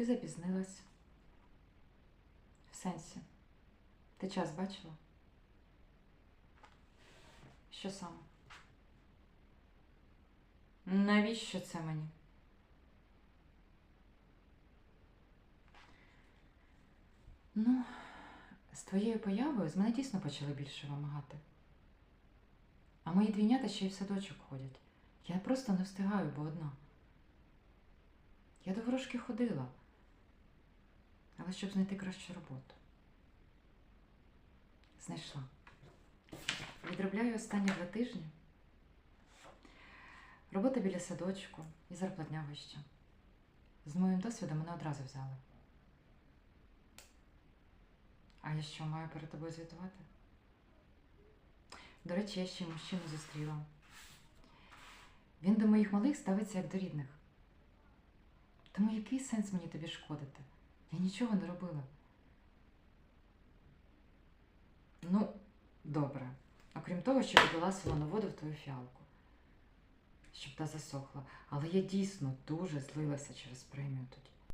Ти запізнилась. В сенсі. Ти час бачила? Що саме? Навіщо це мені? Ну, з твоєю появою з мене дійсно почали більше вимагати. А мої двійнята ще й в садочок ходять. Я просто не встигаю, бо одна. Я до ворожки ходила, але щоб знайти кращу роботу. Знайшла. Відробляю останні два тижні. Робота біля садочку і зарплатня вища. З моїм досвідом мене одразу взяли. А я що, маю перед тобою звітувати? До речі, я ще й мужчину зустріла. Він до моїх малих ставиться як до рідних. Тому який сенс мені тобі шкодити? Я нічого не робила. Ну, добре. Окрім того, що підлила солону воду в твою фіалку, щоб та засохла. Але я дійсно дуже злилася через премію тоді.